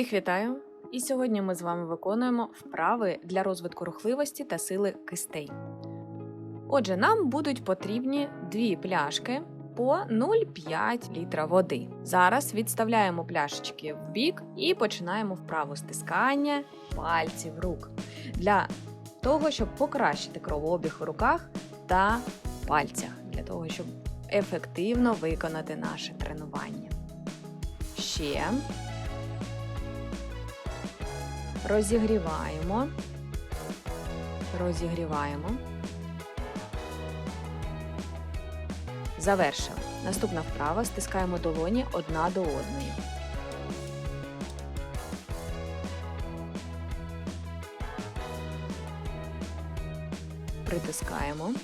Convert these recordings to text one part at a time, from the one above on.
Всіх вітаю! І сьогодні ми з вами виконуємо вправи для розвитку рухливості та сили кистей. Отже, нам будуть потрібні дві пляшки по 0,5 літра води. Зараз відставляємо пляшечки в бік і починаємо вправу стискання пальців рук для того, щоб покращити кровообіг у руках та пальцях, для того, щоб ефективно виконати наше тренування. Ще розігріваємо, розігріваємо. Завершили. Наступна вправа стискаємо долоні одна до одної. Притискаємо.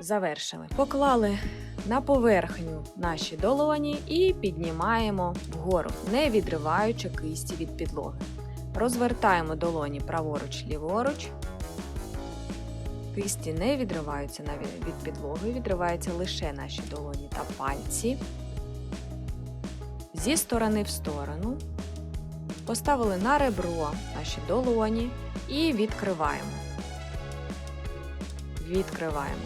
Завершили. Поклали на поверхню наші долоні і піднімаємо вгору, не відриваючи кисті від підлоги. Розвертаємо долоні праворуч, ліворуч. Кисті не відриваються від підлоги, відриваються лише наші долоні та пальці. Зі сторони в сторону. Поставили на ребро наші долоні і відкриваємо. Відкриваємо.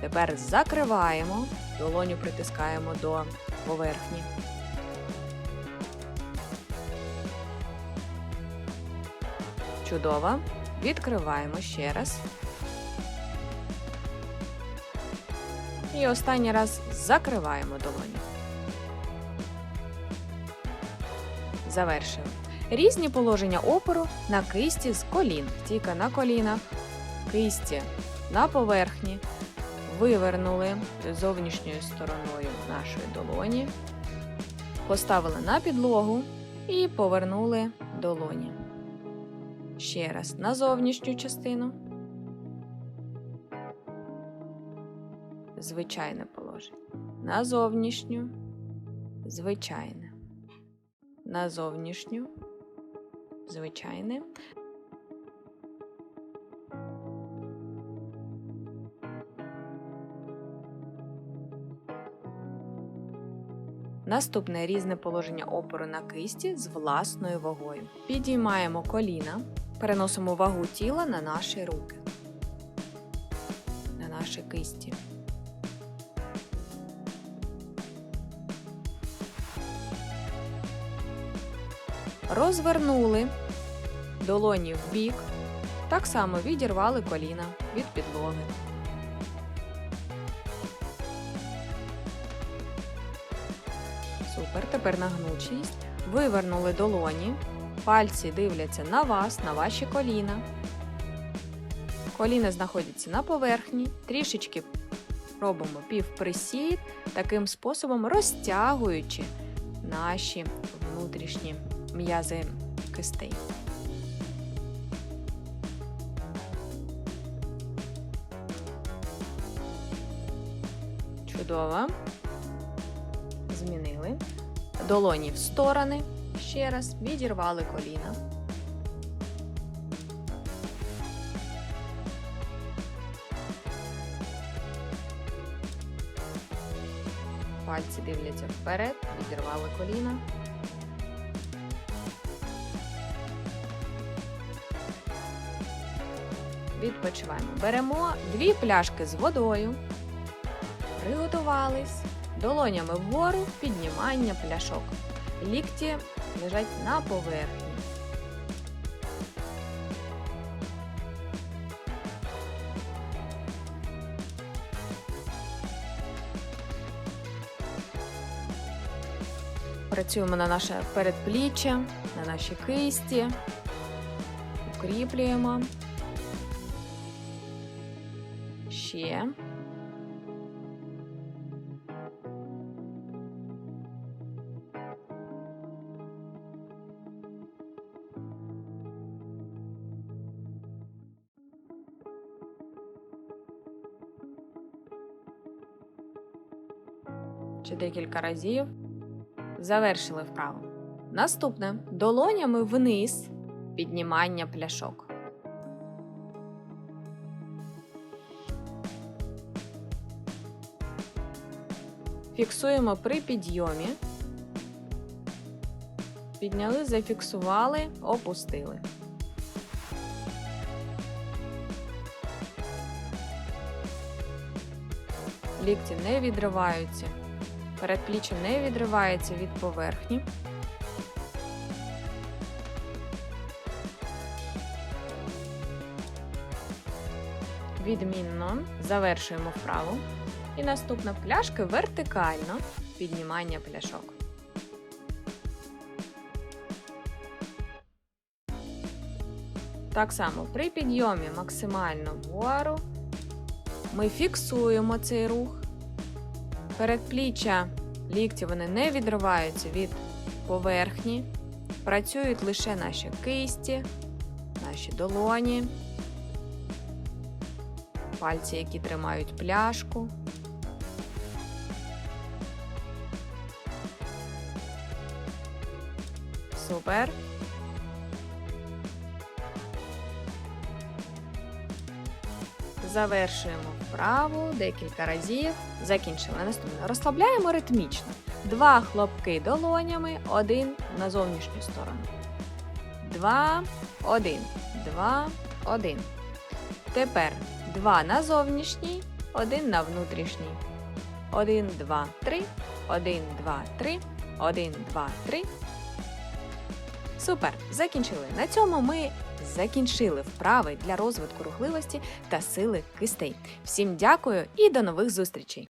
Тепер закриваємо, долоню притискаємо до поверхні. Чудово. Відкриваємо ще раз. І останній раз закриваємо долоні. Завершили. Різні положення опору на кисті з колін. Тільки на колінах, кисті на поверхні. Вивернули зовнішньою стороною нашої долоні, поставили на підлогу і повернули долоні. Ще раз на зовнішню частину. Звичайне положення. На зовнішню, звичайне. На зовнішню, звичайне. Наступне різне положення опору на кисті з власною вагою. Підіймаємо коліна, переносимо вагу тіла на наші руки, на наші кисті. Розвернули долоні в бік, так само відірвали коліна від підлоги. Супер. Тепер на гнучість. Вивернули долоні. Пальці дивляться на вас, на ваші коліна. Коліна знаходяться на поверхні. Трішечки робимо півприсід, таким способом розтягуючи наші внутрішні м'язи кистей. Чудово. Долоні в сторони. Ще раз відірвали коліна. Пальці дивляться вперед, відірвали коліна. Відпочиваємо. Беремо дві пляшки з водою. Приготувались. Долонями вгору піднімання пляшок. Лікті лежать на поверхні. Працюємо на наше передпліччя, на наші кисті, укріплюємо. Ще. Ще декілька разів. Завершили вправу. Наступне долонями вниз піднімання пляшок. Фіксуємо при підйомі. Підняли, зафіксували, опустили. Лікті не відриваються. Передпліччя не відривається від поверхні. Відмінно завершуємо вправу. І наступна пляшка вертикально піднімання пляшок. Так само при підйомі максимально вгору ми фіксуємо цей рух. Передпліччя лікті вони не відриваються від поверхні. Працюють лише наші кисті, наші долоні, пальці, які тримають пляшку. Супер. Завершуємо вправу декілька разів. Закінчили наступне. Розслабляємо ритмічно. Два хлопки долонями, один на зовнішню сторону. Два, один, два, один. Тепер два на зовнішній, один на внутрішній. Один, два, три. Один, два, три. Один, два, три. Супер! Закінчили. На цьому ми закінчили вправи для розвитку рухливості та сили кистей. Всім дякую і до нових зустрічей!